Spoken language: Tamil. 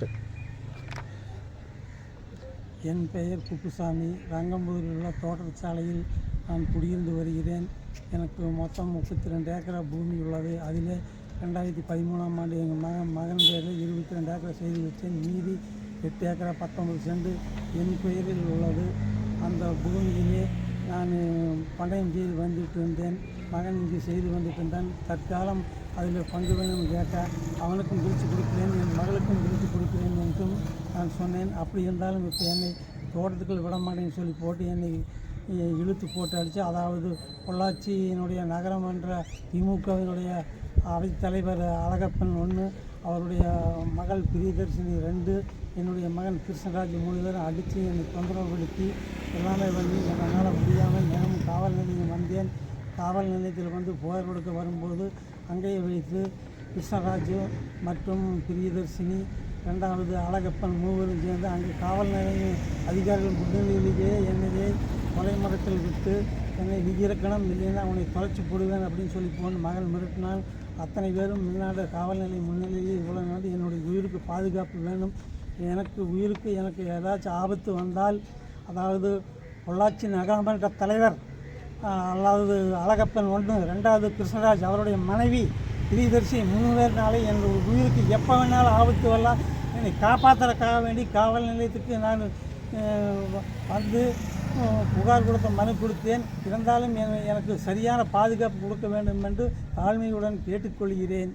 சரி என் பெயர் குப்புசாமி. ரங்கம்பூரில் உள்ள தோட்டச்சாலையில் நான் குடியிருந்து வருகிறேன். எனக்கு மொத்தம் முப்பத்தி ரெண்டு ஏக்கரா பூமி உள்ளது. அதில் ரெண்டாயிரத்தி பதிமூணாம் ஆண்டு எங்கள் மகன் மகன் பேரில் இருபத்தி ரெண்டு ஏக்கரா செய்து வச்சேன். மீதி எட்டு ஏக்கரா பத்தொம்பது செண்டு என் பெயரில் உள்ளது. அந்த பூமியிலே நான் பண்டயம் செய்து வந்துட்டு இருந்தேன். மகன் இங்கு செய்து வந்துட்டு இருந்தான் தற்காலம் அதில் பங்கு வேணும்னு கேட்டால் அவனுக்கும் பிரித்து கொடுக்கிறேன். என் மகளுக்கும் கொடுக்கிறேன் என்றும் நான் சொன்னேன். அப்படி இருந்தாலும் இப்போ என்னை தோட்டத்துக்குள் விடமாட்டேன்னு சொல்லி போட்டு என்னை இழுத்து போட்டு அடித்து அதாவது பொள்ளாச்சியினுடைய என்ற திமுகவினுடைய அவைத்தலைவர் அழகப்பன் ஒன்று அவருடைய மகள் பிரியதர்ஷினி ரெண்டு என்னுடைய மகன் கிருஷ்ணராஜ் மூணு பேரும் அடித்து என்னை தொந்தரவுபடுத்தி எல்லாமே பண்ணி என்னால் முடியாமல் தினமும் காவல் நிலையம் வந்தேன். காவல் நிலையத்தில் வந்து புகார் கொடுக்க வரும்போது அங்கேயே வைத்து கிருஷ்ணராஜு மற்றும் பிரியதர்ஷினி ரெண்டாவது அழகப்பன் மூவரும் சேர்ந்து அங்கே காவல் நிலைய அதிகாரிகள் முன்னிலையிலேயே என்னையே கொலை மரத்தில் விட்டு என்னை விதிரக்கணும் இல்லைன்னா அவனை தொலைச்சி போடுவேன் அப்படின்னு சொல்லி போன மகள் மிரட்டினால் அத்தனை பேரும் முன்னாடி காவல் நிலைய முன்னிலையில் இவ்வளோ நாடு என்னுடைய உயிருக்கு பாதுகாப்பு வேணும். எனக்கு உயிருக்கு எனக்கு ஏதாச்சும் ஆபத்து வந்தால் அதாவது பொள்ளாச்சி நகரமன்ற தலைவர் அல்லாதது அதாவது அழகப்பன் ஒன்று ரெண்டாவது கிருஷ்ணராஜ் அவருடைய மனைவி பிரியதர்சி மூணு பேர்னாலே என் உயிருக்கு எப்போ வேணாலும் ஆபத்து வரலாம். என்னை காப்பாற்றுறக்காக வேண்டி காவல் நிலையத்துக்கு நான் வந்து புகார் கொடுத்த மனு கொடுத்தேன். இருந்தாலும் எனக்கு சரியான பாதுகாப்பு கொடுக்க வேண்டும் என்று தாழ்மையுடன் கேட்டுக்கொள்கிறேன்.